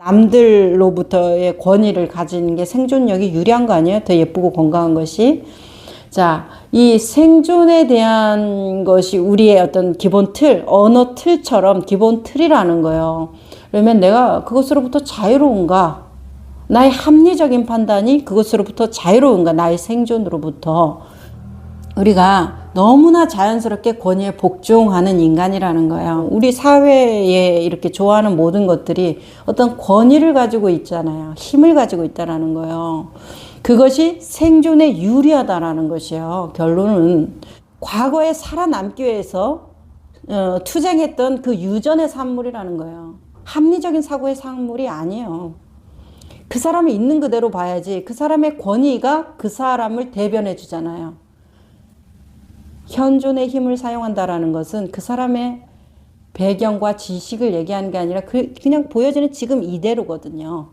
남들로부터의 권위를 가지는 게 생존력이 유리한 거 아니에요? 더 예쁘고 건강한 것이. 자, 이 생존에 대한 것이 우리의 어떤 기본 틀, 언어 틀처럼 기본 틀이라는 거예요. 그러면 내가 그것으로부터 자유로운가? 나의 합리적인 판단이 그것으로부터 자유로운가? 나의 생존으로부터. 우리가 너무나 자연스럽게 권위에 복종하는 인간이라는 거예요. 우리 사회에 이렇게 좋아하는 모든 것들이 어떤 권위를 가지고 있잖아요. 힘을 가지고 있다라는 거예요. 그것이 생존에 유리하다라는 것이에요. 결론은 과거에 살아남기 위해서 어, 투쟁했던 그 유전의 산물이라는 거예요. 합리적인 사고의 산물이 아니에요. 그 사람이 있는 그대로 봐야지 그 사람의 권위가 그 사람을 대변해 주잖아요. 현존의 힘을 사용한다라는 것은 그 사람의 배경과 지식을 얘기하는 게 아니라 그, 그냥 보여지는 지금 이대로거든요.